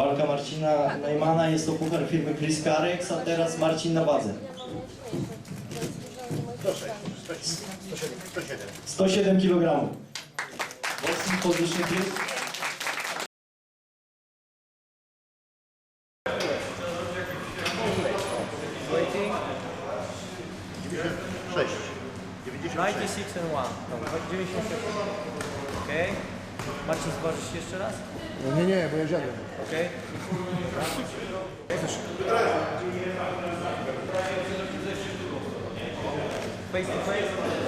Walka Marcina Najmana jest to puchar firmy Chris Carex, a teraz Marcin na wadze. 107 kg. Boxing position. Waiting. 6. 96. 96 and 1. Dobra, 96. Okej. Marcin, zważysz jeszcze raz? No nie, nie, bo ja zjadłem. Okej. Face to face.